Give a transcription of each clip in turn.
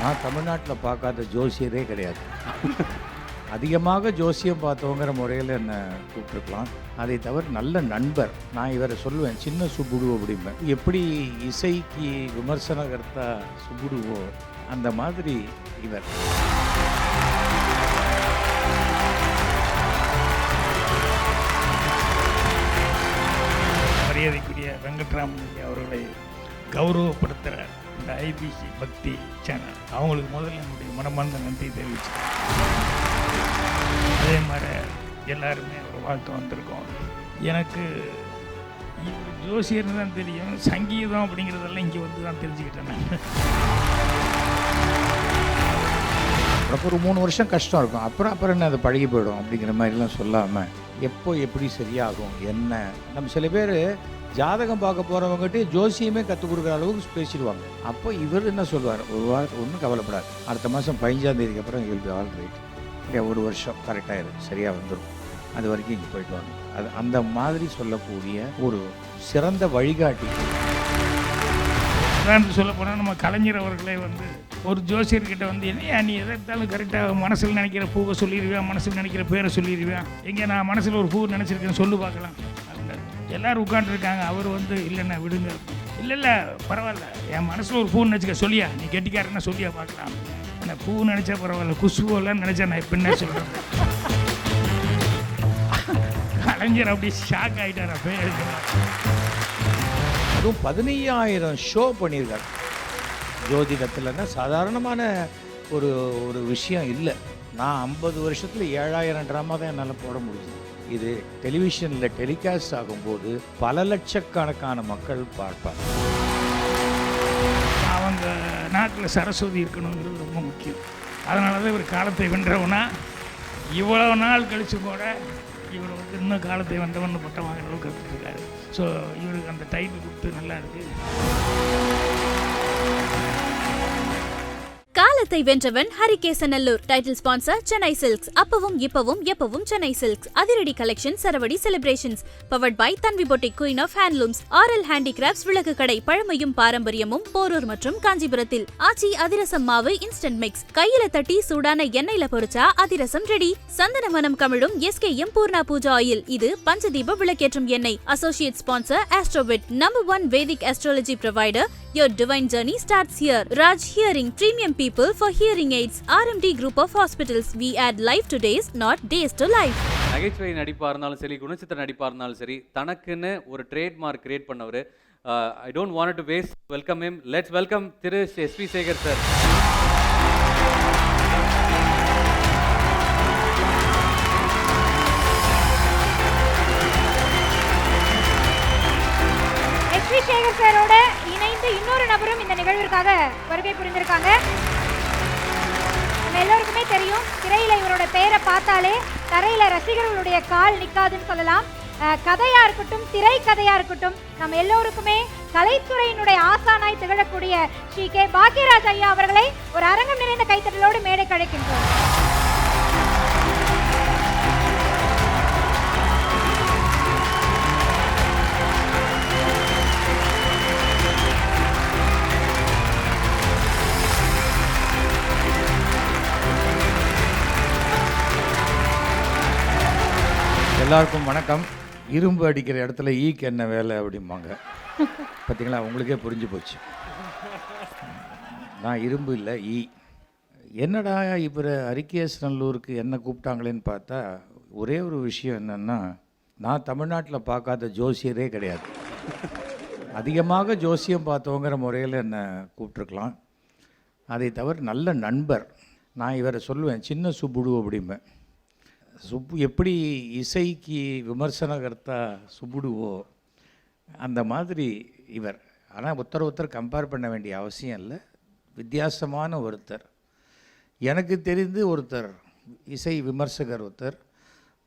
நான் தமிழ்நாட்டில் பார்க்காத ஜோசியரே கிடையாது. அதிகமாக ஜோசியம் பார்த்தவங்கிற முறையில் என்னை கூப்பிட்டுருக்கலாம். அதை தவிர நல்ல நண்பர். நான் இவரை சொல்லுவேன் சின்ன சுப்புடு அப்படிம்பேன். எப்படி இசைக்கு விமர்சனகர்த்தா சுப்புடுவோ அந்த மாதிரி இவர். மரியாதைக்குரிய வெங்கட்ராமன் அவர்களை கௌரவப்படுத்துகிற இந்த ஐபிசி பக்தி சேனல். அவங்களுக்கு முதல்ல என்னுடைய மனமார்ந்த நன்றி தெரிவிச்சு அதே மாதிரி எல்லாருமே ஒரு வாழ்த்து வந்திருக்கோம். எனக்கு இவர் ஜோசியர்னு தான் தெரியும் சங்கீதம் அப்படிங்கிறதெல்லாம் இங்கே வந்து தான் தெரிஞ்சுக்கிட்டேன் அப்புறம் ஒரு மூணு வருஷம் கஷ்டம் இருக்கும். அப்புறம் அப்புறம் என்ன அது பழகி போயிடும் அப்படிங்கிற மாதிரிலாம் சொல்லாமல் எப்போ எப்படி சரியாகும் என்ன? நம்ம சில பேர் ஜாதகம் பார்க்க போகிறவங்ககிட்ட ஜோசியமே கற்றுக் கொடுக்குற அளவுக்கு பேசிடுவாங்க. அப்போ இவர் என்ன சொல்லுவார் ஒரு வாரம் ஒன்றும் கவலைப்படாது. அடுத்த மாதம் பதினஞ்சாம் தேதிக்கு அப்புறம் வில் பி ஆல் ரைட் இல்லை ஒரு வருஷம் கரெக்டாக இருக்கு சரியாக வந்துடும் அது வரைக்கும் இங்கே போயிட்டு வாங்க. அது அந்த மாதிரி சொல்லக்கூடிய ஒரு சிறந்த வழிகாட்டி. உதாரணத்துக்கு சொல்ல போனால் நம்ம கலைஞர் அவர்களே வந்து ஒரு ஜோசியர்கிட்ட வந்து என்னையா நீ எதை எடுத்தாலும் கரெக்டாக மனசில் நினைக்கிற பூவை சொல்லிடுவேன் மனசில் நினைக்கிற பேரை சொல்லிடுவேன் எங்கே நான் மனசில் ஒரு பூ நினச்சிருக்கேன் சொல்லு பார்க்கலாம். அப்படின்னாரு. எல்லோரும் உட்காந்துருக்காங்க அவர் வந்து இல்லைண்ணா விடுங்க. இல்லை இல்லை பரவாயில்ல. என் மனசில் ஒரு பூ நினச்சிக்க சொல்லியா? நீ கெட்டிக்காரன்னா சொல்லியா பார்க்கலாம் என்ன பூ நினச்சா பரவாயில்ல குசுவெல்லாம் நினச்சா நான் இப்போ என்ன சொல்கிறேன் கலைஞர் அப்படியே ஷாக் ஆகிட்டார் அப்போ அதுவும் பதினையாயிரம் ஷோ பண்ணியிருக்காரு. ஜோதிடத்தில்னா சாதாரணமான ஒரு ஒரு விஷயம் இல்லை. நான் ஐம்பது வருஷத்தில் ஏழாயிரம் ட்ராமா தான் என்னால் போட முடியுது இது டெலிவிஷனில் டெலிகாஸ்ட் ஆகும்போது பல லட்சக்கணக்கான மக்கள் பார்ப்பாங்க. அவங்க நாட்டில் சரஸ்வதி இருக்கணுங்கிறது ரொம்ப முக்கியம். அதனால தான் இவர் காலத்தை வென்றவனா. இவ்வளோ நாள் கழித்து கூட இவர் வந்து இன்னும் காலத்தை வந்தவன் பட்டம் வாங்குற அளவுக்கு ஸோ இவருக்கு அந்த டைட்டில் கொடுத்து நல்லா இருக்குது காலத்தை வென்றவன் Harikesanallur. Title sponsor Chennai silks அப்பவும் இப்பவும் எப்பவும் சென்னை சில்க்ஸ் அதிரடி collection சரவடி celebrations powered by Tanvi boutique queen of handlooms Aral handicrafts விளக்கு கடை பழமையும் பாரம்பரியமும் போரூர் மற்றும் காஞ்சிபுரத்தில். ஆச்சி அதிரசம் மாவு இன்ஸ்டன்ட் மிக்ஸ் கையில தட்டி சூடான எண்ணெயில பொறிச்சா அதிரசம் ரெடி சந்தன மனம் கமிழும் எஸ்கேஎம் பூர்ணா பூஜா ஆயில். இது பஞ்சதீப விளக்கேற்றும் எண்ணெய். Associate sponsor Astrovit number one Vedic astrology provider Your divine journey starts here. Raj Hearing, premium people for hearing aids. RMD group of hospitals. We add life to days, not days to life. நகைச்சுவை நடிப்பாக இருந்தாலும் சரி குணச்சித்திர நடிப்பாக இருந்தாலும் சரி தனக்குன்னு ஒரு trademark create பண்ணவர் I don't want to waste welcome him let's welcome Thiru SP Sekar sir இன்னொரு நபரும் இந்த நிகழ்விற்காக வருகை புரிந்திருக்காங்க. நம்ம எல்லோருக்குமே தெரியும் திரையில இவரோட பெயரை பார்த்தாலே தரையில ரசிகர்களுடைய கால் நிக்காதுன்னு சொல்லலாம். கதையா இருக்கட்டும் திரை கதையா இருக்கட்டும் நம்ம எல்லோருக்குமே கலைத்துறையினுடைய ஆசானாய் திகழக்கூடிய ஸ்ரீ கே பாக்யராஜ் ஐயா அவர்களை ஒரு அரங்கம் நிறைந்த கைத்தட்டலோடு மேடை கழைக்கின்றோம் எல்லாருக்கும் வணக்கம். இரும்பு அடிக்கிற இடத்துல ஈக்கு என்ன வேலை அப்படிம்பாங்க. பார்த்தீங்களா உங்களுக்கே புரிஞ்சு போச்சு. நான் இரும்பு இல்லை ஈ. என்னடா இவர் அரிகேஸ் நல்லூருக்கு என்ன கூப்பிட்டாங்களேன்னு பார்த்தா ஒரே ஒரு விஷயம் என்னென்னா நான் தமிழ்நாட்டில் பார்க்காத ஜோசியரே கிடையாது. அதிகமாக ஜோசியம் பார்த்தோங்கிற முறையில் என்னை கூப்பிட்ருக்கலாம் அதை தவிர நல்ல நண்பர். நான் இவரை சொல்லுவேன் சின்ன சுப்புடு அப்படிம்பேன். சுப்பு எப்படி இசைக்கு விமர்சனகர்த்தா சுப்புடுவோ அந்த மாதிரி இவர். ஆனால் ஒருத்தர் ஒருத்தர் கம்பேர் பண்ண வேண்டிய அவசியம் இல்லை. வித்தியாசமான ஒருத்தர். எனக்கு தெரிந்து ஒருத்தர் இசை விமர்சகர் ஒருத்தர்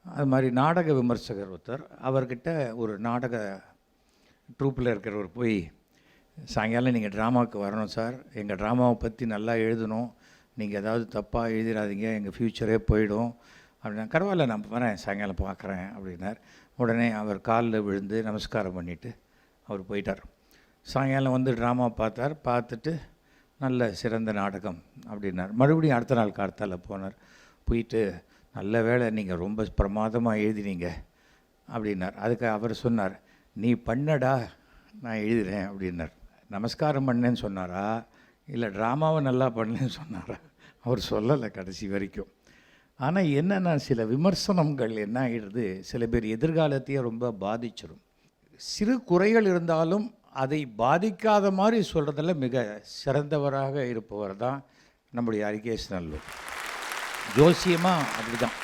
அது மாதிரி நாடக விமர்சகர் ஒருத்தர். அவர்கிட்ட ஒரு நாடக ட்ரூப்பில் இருக்கிறவர் போய் சாயங்காலம் நீங்கள் ட்ராமாவுக்கு வரணும் சார். எங்கள் ட்ராமாவை பற்றி நல்லா எழுதணும். நீங்கள் ஏதாவது தப்பாக எழுதிடாதீங்க. எங்கள் ஃப்யூச்சரே போயிடும். அப்படின்னா பரவாயில்ல நான் வரேன் சாயங்காலம் பார்க்குறேன் அப்படின்னார். உடனே அவர் காலில் விழுந்து நமஸ்காரம் பண்ணிவிட்டு அவர் போயிட்டார். சாயங்காலம் வந்து ட்ராமா பார்த்தார். பார்த்துட்டு நல்ல சிறந்த நாடகம் அப்படின்னார். மறுபடியும் அடுத்த நாள் கார்த்தால் போனார். போயிட்டு நல்ல வேளை நீங்கள் ரொம்ப பிரமாதமாக எழுதினீங்க அப்படின்னார். அதுக்கு அவர் சொன்னார் நீ பண்ணடா நான் எழுதுறேன் அப்படின்னார். நமஸ்காரம் பண்ணேன்னு சொன்னாரா? இல்லை ட்ராமாவை நல்லா பண்ணேன்னு சொன்னாரா? அவர் சொல்லலை கடைசி வரைக்கும். ஆனால் என்னென்னா சில விமர்சனங்கள் என்ன ஆகிடுது சில பேர் எதிர்காலத்தையே ரொம்ப பாதிச்சிடும் சிறு குறைகள் இருந்தாலும் அதை பாதிக்காத மாதிரி சொல்கிறதில் மிக சிறந்தவராக இருப்பவர் தான் நம்முடைய அரிகேஷ் நல்லூர். ஜோசியமாக அப்படி தான்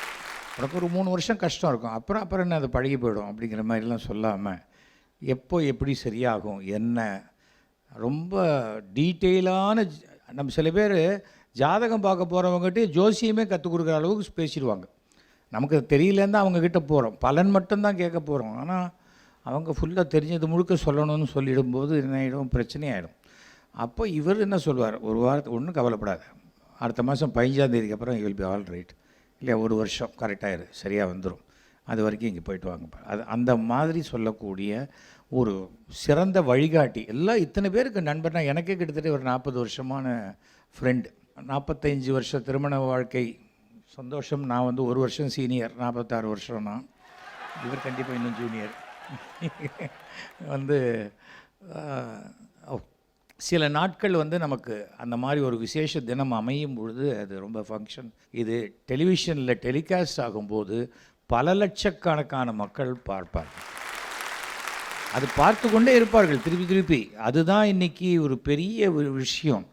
உனக்கு ஒரு மூணு வருஷம் கஷ்டம் இருக்கும். அப்புறம் அப்புறம் என்ன அது பழகி போயிடும் அப்படிங்கிற மாதிரிலாம் சொல்லாமல் எப்போ எப்படி சரியாகும் என்ன? ரொம்ப டீட்டெயிலான நம்ம சில பேர் ஜாதகம் பார்க்க போகிறவங்ககிட்டயும் ஜோசியமே கற்றுக் கொடுக்குற அளவுக்கு பேசிடுவாங்க. நமக்கு தெரியலேருந்து அவங்கக்கிட்ட போகிறோம் பலன் மட்டும்தான் கேட்க போகிறோம் ஆனால் அவங்க ஃபுல்லாக தெரிஞ்சது முழுக்க சொல்லணும்னு சொல்லிடும்போது என்ன ஆகிடும் பிரச்சனையாயிடும் அப்போ இவர் என்ன சொல்லுவார் ஒரு வாரத்துக்கு ஒன்றும் கவலைப்படாது. அடுத்த மாதம் பதினஞ்சாந்தேதிக்கு அப்புறம் வில் பி ஆல் ரைட் இல்லையா ஒரு வருஷம். கரெக்டாகிடு சரியாக வந்துடும் அது வரைக்கும் இங்கே போயிட்டு வாங்க. அது அந்த மாதிரி சொல்லக்கூடிய ஒரு சிறந்த வழிகாட்டி. எல்லாம் இத்தனை பேருக்கு நண்பர்னா எனக்கே கிட்டத்தட்ட ஒரு நாற்பது வருஷமான ஃப்ரெண்டு நாற்பத்தஞ்சு வருஷ திருமண வாழ்க்கை. சந்தோஷம். நான் வந்து ஒரு வருஷம் சீனியர். நாற்பத்தாறு வருஷம் நான். இவர் கண்டிப்பாக இன்னும் ஜூனியர். வந்து சில நாட்கள் வந்து நமக்கு அந்த மாதிரி ஒரு விசேஷ தினம் அமையும் பொழுது அது ரொம்ப ஃபங்க்ஷன் இது டெலிவிஷனில் டெலிகாஸ்ட் ஆகும்போது பல லட்சக்கணக்கான மக்கள் பார்ப்பார்கள். அது பார்த்து கொண்டே இருப்பார்கள். திருப்பி திருப்பி. அதுதான் இன்னைக்கு ஒரு பெரிய ஒரு விஷயம்.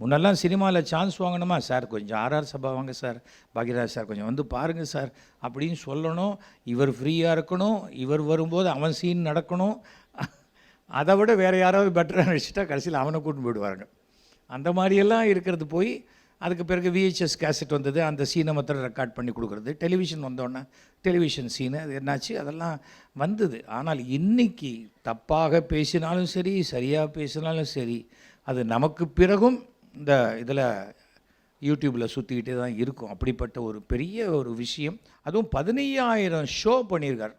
முன்னெல்லாம் சினிமாவில் சான்ஸ் வாங்கணுமா? சார் கொஞ்சம் ஆர்ஆர் சபா வாங்க சார். பாக்யராஜ் சார் கொஞ்சம் வந்து பாருங்கள் சார். அப்படின்னு சொல்லணும். இவர் ஃப்ரீயாக இருக்கணும். இவர் வரும்போது அவன் சீன் நடக்கணும். அதை விட வேறு யாராவது பெட்டராக நினச்சிட்டா கடைசியில் அவனை கூட்டின்னு போயிடுவாங்க அந்த மாதிரியெல்லாம் இருக்கிறது போய் அதுக்கு பிறகு விஹெச்எஸ் கேசட் வந்தது. அந்த சீனை மாத்திரம் ரெக்கார்ட் பண்ணி கொடுக்குறது. டெலிவிஷன் வந்தோடனே டெலிவிஷன் சீனு அது என்னாச்சு? அதெல்லாம் வந்தது. ஆனால் இன்னைக்கு தப்பாக பேசினாலும் சரி சரியாக பேசினாலும் சரி அது நமக்கு பிறகும் இந்த இதில் யூடியூப்பில் சுற்றிக்கிட்டே தான் இருக்கும். அப்படிப்பட்ட ஒரு பெரிய ஒரு விஷயம். அதுவும் பதினையாயிரம் ஷோ பண்ணியிருக்கார்.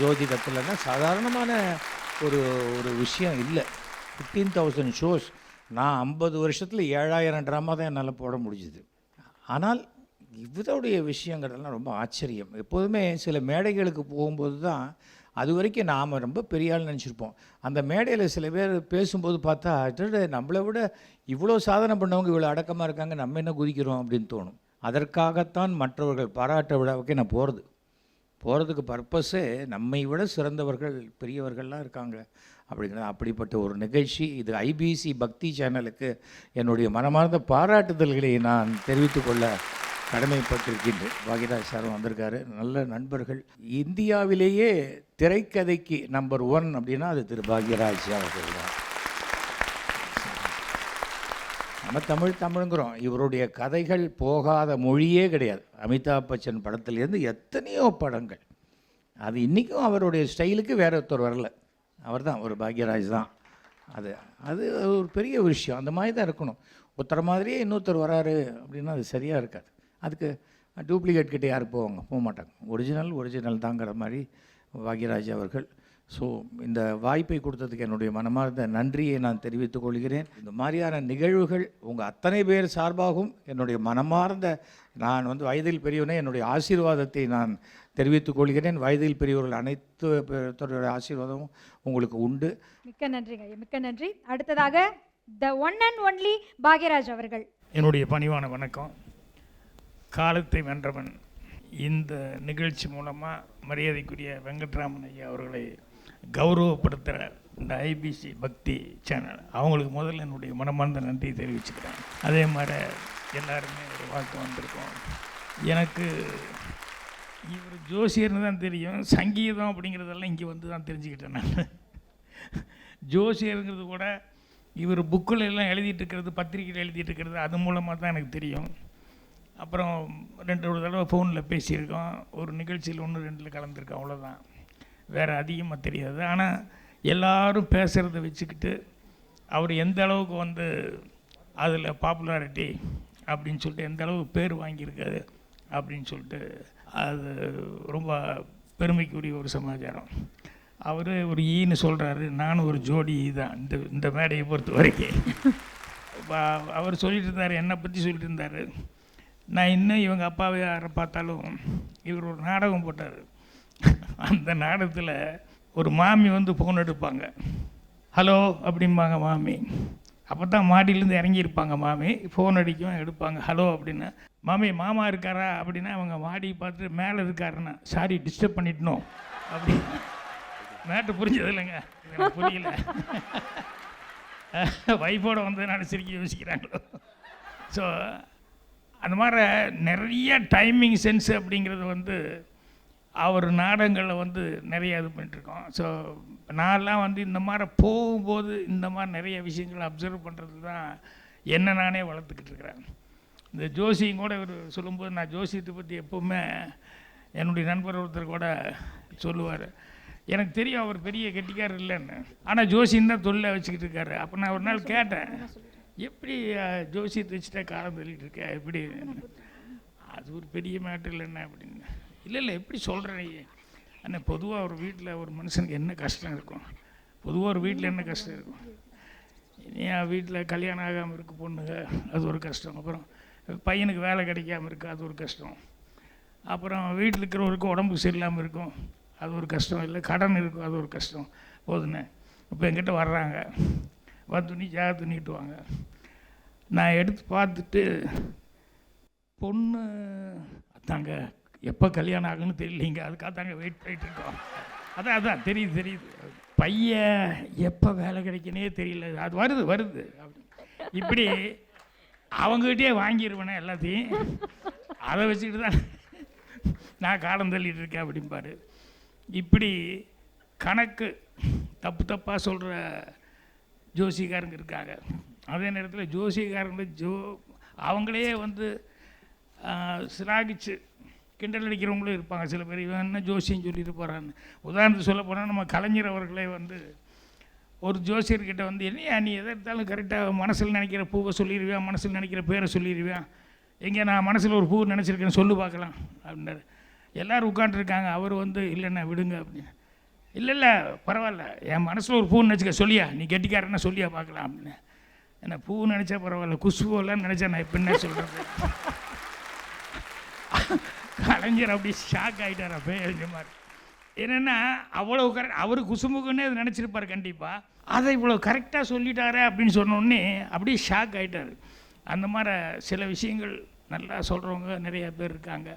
ஜோதிடத்தில்னா சாதாரணமான ஒரு ஒரு விஷயம் இல்லை. ஃபிஃப்டீன் தௌசண்ட் ஷோஸ் நான் ஐம்பது வருஷத்தில் ஏழாயிரம் ட்ராமா தான் என்னால் போட முடிஞ்சுது. ஆனால் இவருடைய விஷயங்கிறதெல்லாம் ரொம்ப ஆச்சரியம். எப்போதுமே சில மேடைகளுக்கு போகும்போது தான் அது வரைக்கும் நாம் ரொம்ப பெரிய ஆள் நினச்சிருப்போம். அந்த மேடையில் சில பேர் பேசும்போது பார்த்தா நம்மளை விட இவ்வளோ சாதனை பண்ணவங்க இவ்வளோ அடக்கமாக இருக்காங்க நம்ம என்ன குதிக்கிறோம் அப்படின்னு தோணும். அதற்காகத்தான் மற்றவர்கள் பாராட்ட விழாவுக்கே நான் போகிறது போகிறதுக்கு பர்பஸே நம்மை விட சிறந்தவர்கள் பெரியவர்கள்லாம் இருக்காங்க. அப்படிங்கிற அப்படிப்பட்ட ஒரு நிகழ்ச்சி. இது ஐபிசி பக்தி சேனலுக்கு என்னுடைய மனமார்ந்த பாராட்டுதல்களை நான் தெரிவித்துக்கொள்ள கடமைப்பட்டிருக்கின்றேன் பாகிராஜ் சாரும் வந்திருக்காரு. நல்ல நண்பர்கள். இந்தியாவிலேயே திரைக்கதைக்கு நம்பர் ஒன் அப்படின்னா அது திரு பாக்யராஜ் அவர்கள் தான். நம்ம தமிழ் தமிழுங்கிறோம். இவருடைய கதைகள் போகாத மொழியே கிடையாது. அமிதாப் பச்சன் படத்துலேருந்து எத்தனையோ படங்கள். அது இன்றைக்கும் அவருடைய ஸ்டைலுக்கு வேற ஒருத்தர் வரல. அவர் தான் ஒரு பாக்யராஜ் தான். அது அது ஒரு பெரிய விஷயம். அந்த மாதிரி தான் இருக்கணும். ஒருத்தர் மாதிரியே இன்னொருத்தர் வராரு அப்படின்னா அது சரியாக இருக்காது. அதுக்கு டூப்ளிகேட் கிட்ட யாரும் போவாங்க போக மாட்டாங்க ஒரிஜினல் ஒரிஜினல் தாங்கிற மாதிரி பாக்யராஜ் அவர்கள். ஸோ இந்த வாய்ப்பை கொடுத்ததுக்கு என்னுடைய மனமார்ந்த நன்றியை நான் தெரிவித்துக் கொள்கிறேன். இந்த மாதிரியான நிகழ்வுகள் உங்கள் அத்தனை பேர் சார்பாகவும் என்னுடைய மனமார்ந்த நான் வந்து வயதில் பெரியவனே என்னுடைய ஆசீர்வாதத்தை நான் தெரிவித்துக் கொள்கிறேன். வயதில் பெரியவர்கள் அனைத்து பேருடைய ஆசீர்வாதமும் உங்களுக்கு உண்டு. மிக்க நன்றிங்க மிக்க நன்றி. அடுத்ததாக the one and only Bhagyaraj அவர்கள். என்னுடைய பணிவான வணக்கம். காலத்தை வென்றவன். இந்த நிகழ்ச்சி மூலமாக மரியாதைக்குரிய வெங்கட்ராமன் ஐயா அவர்களை கௌரவப்படுத்துகிற இந்த ஐபிசி பக்தி சேனல். அவங்களுக்கு முதல்ல என்னுடைய மனமார்ந்த நன்றி தெரிவிச்சுக்கிறேன். அதே மாதிரி எல்லாருமே ஒரு வாழ்க்கை வந்திருக்கோம். எனக்கு இவர் ஜோசியர்னு தான் தெரியும். சங்கீதம் அப்படிங்கிறதெல்லாம் இங்கே வந்து தான் தெரிஞ்சுக்கிட்டேன் நான். ஜோசியருங்கிறது கூட இவர் புக்கில் எல்லாம் எழுதிட்டு இருக்கிறது பத்திரிக்கையில் எழுதிட்டு இருக்கிறது அது மூலமாக தான் எனக்கு தெரியும். அப்புறம் ரெண்டு ஒரு தடவை ஃபோனில் பேசியிருக்கோம். ஒரு நிகழ்ச்சியில் ஒன்று ரெண்டில் கலந்துருக்கோம். அவ்வளோதான் வேறு அதிகமாக தெரியாது. ஆனால் எல்லாரும் பேசுகிறத வச்சுக்கிட்டு அவர் எந்த அளவுக்கு வந்து அதில் பாப்புலாரிட்டி அப்படின்னு சொல்லிட்டு எந்த அளவுக்கு பேர் வாங்கியிருக்காரு அப்படின்னு சொல்லிட்டு அது ரொம்ப பெருமைக்குரிய ஒரு சமாச்சாரம். அவர் ஒரு ஈன்னு சொல்கிறாரு நானும் ஒரு ஜோடி தான். இந்த இந்த மேடையை பொறுத்த வரைக்கும். அவர் சொல்லிட்டு இருந்தார். என்னை பற்றி சொல்லிட்டு இருந்தார். நான் இன்னும் இவங்க அப்பாவை யாரை பார்த்தாலும் இவர் ஒரு நாடகம் போட்டார். அந்த நாடகத்தில் ஒரு மாமி வந்து ஃபோன் எடுப்பாங்க. ஹலோ அப்படிம்பாங்க மாமி. அப்போ தான் மாடியிலேருந்து இறங்கியிருப்பாங்க மாமி. ஃபோன் அடிக்கும் எடுப்பாங்க. ஹலோ அப்படின்னு. மாமி மாமா இருக்காரா? அப்படின்னா அவங்க மாடியை பார்த்துட்டு மேலே இருக்காருன்னா சாரி டிஸ்டர்ப் பண்ணிட்டணும். அப்படி. மேட்டு புரிஞ்சது இல்லைங்க. எனக்கு புரியல. வைஃபோட வந்ததுனால சிரிக்க யோசிக்கிறாங்களோ. ஸோ அந்த மாதிரி நிறைய டைமிங் சென்ஸ் அப்படிங்கிறது வந்து அவர் நாடகங்களில் வந்து நிறைய இது பண்ணிட்டுருக்கோம். ஸோ நான்லாம் வந்து இந்த மாதிரி போகும்போது இந்த மாதிரி நிறைய விஷயங்களை அப்சர்வ் பண்ணுறது தான் என்ன நானே வளர்த்துக்கிட்டு இருக்கிறேன். இந்த ஜோசியும் கூட இவர் சொல்லும்போது நான் ஜோசியத்தை பற்றி எப்போவுமே என்னுடைய நண்பர் ஒருத்தர் கூட சொல்லுவார். எனக்கு தெரியும் அவர் பெரிய கெட்டிக்காரர் இல்லைன்னு. ஆனால் ஜோசியம் தான் தொழிலை வச்சுக்கிட்டு இருக்காரு. அப்போ நான் ஒரு நாள் கேட்டேன். எப்படி ஜோசியத்தை வச்சுட்டா காலம் தள்ளிட்டு இருக்க எப்படி? அது ஒரு பெரிய மேட்டர் இல்லைன்னா அப்படின்னு. இல்லை இல்லை எப்படி சொல்கிறேன் ஆனால் பொதுவாக ஒரு வீட்டில் ஒரு மனுஷனுக்கு என்ன கஷ்டம் இருக்கும்? பொதுவாக ஒரு வீட்டில் என்ன கஷ்டம் இருக்கும்? என் வீட்டில் கல்யாணம் ஆகாமல் இருக்குது பொண்ணுங்க அது ஒரு கஷ்டம். அப்புறம் பையனுக்கு வேலை கிடைக்காம இருக்குது அது ஒரு கஷ்டம். அப்புறம் வீட்டில் இருக்கிறவருக்கு உடம்புக்கு சரியில்லாமல் இருக்கும் அது ஒரு கஷ்டம். இல்லை கடன் இருக்கும் அது ஒரு கஷ்டம். போதுண்ணே. இப்போ என்கிட்ட வர்றாங்க. வந்து நீ துணிட்டுவாங்க நான் எடுத்து பார்த்துட்டு பொண்ணு அதாங்க எப்போ கல்யாணம் ஆகுன்னு தெரியலீங்க. அதுக்காக தாங்க வெயிட் பண்ணிட்டு இருக்கோம். அதான் அதான் தெரியுது தெரியுது. பையன் எப்போ வேலை கிடைக்கனே தெரியல. அது வருது வருது. அப்படி இப்படி அவங்ககிட்டே வாங்கிடுவேனே எல்லாத்தையும். அதை வச்சுக்கிட்டு தான் நான் காலம் தள்ளிட்டு இருக்கேன் அப்படிம்பாரு. இப்படி கணக்கு தப்பு தப்பாக சொல்கிற ஜோசிகாரங்க இருக்காங்க. அதே நேரத்தில் ஜோசிகாரங்க ஜோ அவங்களே வந்து சிராகிச்சு கிண்டல் அடிக்கிறவங்களும் இருப்பாங்க. சில பேர் இவன் என்ன ஜோசியம் சொல்லிட்டு போகிறான்னு உதாரணத்துக்கு சொல்ல போனால் நம்ம கலைஞர் அவர்களே வந்து ஒரு ஜோசியர்கிட்ட வந்து என்னையா நீ எதை எடுத்தாலும் கரெக்டாக மனசில் நினைக்கிற பூவை சொல்லிடுவேன் மனசில் நினைக்கிற பேரை சொல்லிடுவேன் எங்கே நான் மனசில் ஒரு பூ நினச்சிருக்கேன் சொல்லு பார்க்கலாம் அப்படின்னாரு. எல்லோரும் உட்காந்துருக்காங்க அவர் வந்து இல்லைண்ணா விடுங்க அப்படின்னு. இல்லை இல்லை பரவாயில்ல. என் மனசில் ஒரு பூன்னு நினச்சிக்க சொல்லியா? நீ கெட்டிக்காரன்னா சொல்லியா பார்க்கலாம் அப்படின்னு. என்ன பூ நினச்சா பரவாயில்ல குசுவெல்லாம் நினச்சா நான் இப்போ என்ன சொல்கிறது கலைஞர் அப்படி ஷாக் ஆகிட்டார் அப்போ மாதிரி. என்னென்னா அவ்வளோ கரெக்ட் அவர் குசுமுக்குன்னே அது நினச்சிருப்பார் கண்டிப்பாக அதை இவ்வளோ கரெக்டாக சொல்லிட்டாரே அப்படின்னு சொன்னோடனே அப்படியே ஷாக் ஆகிட்டார் அந்த மாதிரி சில விஷயங்கள் நல்லா சொல்கிறவங்க நிறைய பேர் இருக்காங்க.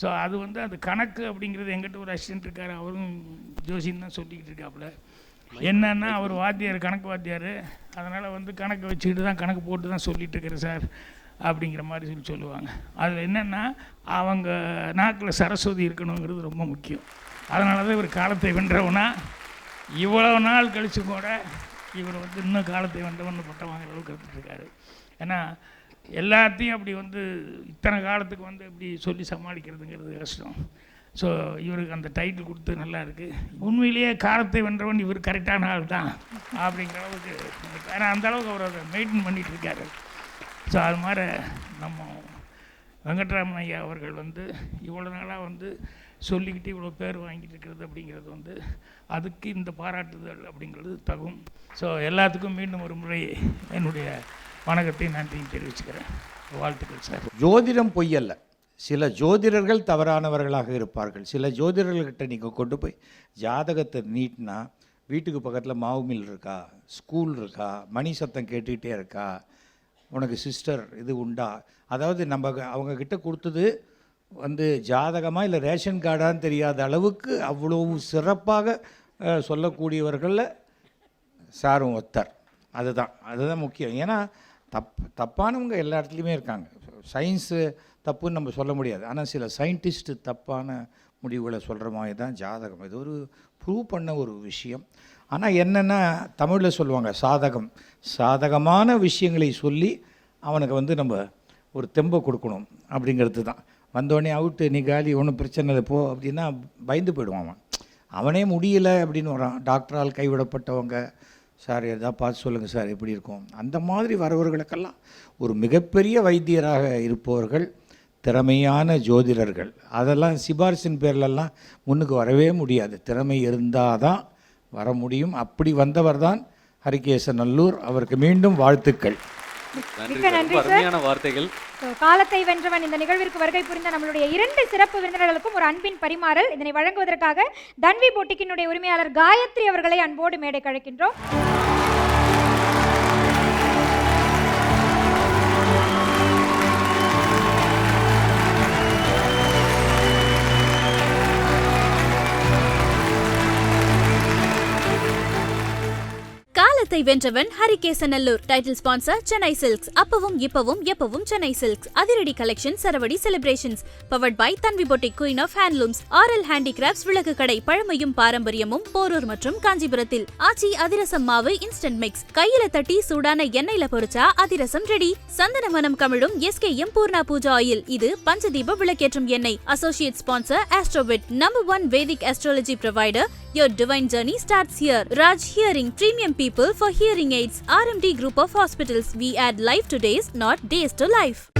ஸோ அது வந்து அது கணக்கு அப்படிங்கிறது எங்கிட்ட ஒரு அசிஸ்டன்ட் இருக்கார் அவரும் ஜோசின்னு தான் சொல்லிக்கிட்டு இருக்காப்புல. என்னன்னா அவர் வாத்தியார் கணக்கு வாத்தியார். அதனால் வந்து கணக்கு வச்சுக்கிட்டு தான் கணக்கு போட்டு தான் சொல்லிகிட்டு இருக்கிறேன் சார் அப்படிங்கிற மாதிரி சொல்லி சொல்லுவாங்க. அதில் என்னென்னா அவங்க நாக்கில் சரஸ்வதி இருக்கணுங்கிறது ரொம்ப முக்கியம். அதனால தான் இவர் காலத்தை வென்றவனா. இவ்வளோ நாள் கழித்து கூட இவர் வந்து இன்னும் காலத்தை வென்றவன் பட்டம் வாங்குற அளவுக்கு இருந்துட்டுருக்காரு ஏன்னா எல்லாத்தையும் அப்படி வந்து இத்தனை காலத்துக்கு வந்து இப்படி சொல்லி சமாளிக்கிறதுங்கிறது கஷ்டம். ஸோ இவருக்கு அந்த டைட்டில் கொடுத்து நல்லா இருக்குது உண்மையிலேயே காலத்தை வென்றவன் இவர் கரெக்டான ஆள் தான் அப்படிங்கிற அளவுக்கு ஏன்னா அந்த அளவுக்கு அவர் அதை மெயின்டைன் பண்ணிட்டு இருக்காரு. ஸோ அது மாதிரி நம்ம வெங்கட்ராமன் ஐயா அவர்கள் வந்து இவ்வளோ நாளாக வந்து சொல்லிக்கிட்டு இவ்வளோ பேர் வாங்கிட்டு இருக்கிறது அப்படிங்கிறது வந்து அதுக்கு இந்த பாராட்டுதல் அப்படிங்கிறது தகும். ஸோ எல்லாத்துக்கும் மீண்டும் ஒரு முறை என்னுடைய வணக்கத்தை நன்றியும் தெரிவிச்சுக்கிறேன். வாழ்த்துக்கள் சார். ஜோதிடம் பொய்யல்ல. சில ஜோதிடர்கள் தவறானவர்களாக இருப்பார்கள். சில ஜோதிடர்கள்கிட்ட நீங்கள் கொண்டு போய் ஜாதகத்தை நீட்டினா வீட்டுக்கு பக்கத்தில் மாவு மில் இருக்கா? ஸ்கூல் இருக்கா? மணி சத்தம் கேட்டுக்கிட்டே இருக்கா? உனக்கு சிஸ்டர் இது உண்டா? அதாவது நம்ம அவங்கக்கிட்ட கொடுத்தது வந்து ஜாதகமாக இல்லை ரேஷன் கார்டான்னு தெரியாத அளவுக்கு அவ்வளவு சிறப்பாக சொல்லக்கூடியவர்களில் சாரும் ஒத்தர். அதுதான். அதுதான் முக்கியம். ஏன்னா தப் தப்பானவங்க எல்லா இடத்துலையுமே இருக்காங்க. சயின்ஸு தப்புன்னு நம்ம சொல்ல முடியாது. ஆனால் சில சயின்டிஸ்ட்டு தப்பான முடிவுகளை சொல்கிற மாதிரி தான் ஜாதகம். இது ஒரு ப்ரூவ் பண்ண ஒரு விஷயம். ஆனால் என்னென்னா தமிழில் சொல்லுவாங்க சாதகம். சாதகமான விஷயங்களை சொல்லி அவனுக்கு வந்து நம்ம ஒரு தெம்பை கொடுக்கணும் அப்படிங்கிறது தான். வந்தோடனே அவுட்டு நீ காலி ஒன்றும் பிரச்சனை இல்லை போ அப்படின்னா பயந்து போயிடுவான் அவன். அவனே முடியலை அப்படின்னு வரான். டாக்டரால் கைவிடப்பட்டவங்க சார் எதாவது பார்த்து சொல்லுங்கள் சார் எப்படி இருக்கும்? அந்த மாதிரி வரவர்களுக்கெல்லாம் ஒரு மிகப்பெரிய வைத்தியராக இருப்பவர்கள் திறமையான ஜோதிடர்கள். அதெல்லாம் சிபாரிசின் பேர்லெல்லாம் முன்னுக்கு வரவே முடியாது. திறமை இருந்தால் தான் வர முடியும். அப்படி வந்தவர் தான் ஹரிகேச நல்லூர் அவருக்கு மீண்டும் வாழ்த்துக்கள். மிக்க. நன்றி சார். வார்த்தைகள். காலத்தை வென்றவன் இந்த நிகழ்விற்கு வருகை புரிந்த நம்மளுடைய இரண்டு சிறப்பு விருந்தினர்களுக்கும் ஒரு அன்பின் பரிமாறல். இதனை வழங்குவதற்காக தன்வி போட்டிக்கினுடைய உரிமையாளர் காயத்ரி அவர்களை அன்போடு மேடை கழிக்கின்றோம். காலத்தை வென்றவன் Harikesanallur. Title sponsor Chennai silks அப்பவும் இப்பவும் எப்பவும் சென்னை சில்க்ஸ் அதிரடி collection சரவடி celebrations powered by Tanvi boutique queen of handlooms Aral handicrafts விளக்கு கடை பழமையும் பாரம்பரியமும் போரூர் மற்றும் காஞ்சிபுரத்தில். ஆச்சி அதிரசம் மாவு இன்ஸ்டன்ட் மிக்ஸ் கையில தட்டி சூடான எண்ணெயில பொரிச்சா அதிரசம் ரெடி சந்தன மனம் கமிழும் எஸ்கேஎம் பூர்ணா பூஜா ஆயில். இது பஞ்சதீப விளக்கேற்றும் எண்ணெய். Associate sponsor Astrovit number one Vedic astrology provider your divine journey starts here. Raj hearing premium people for hearing aids rmd group of hospitals. We add life to days not days to life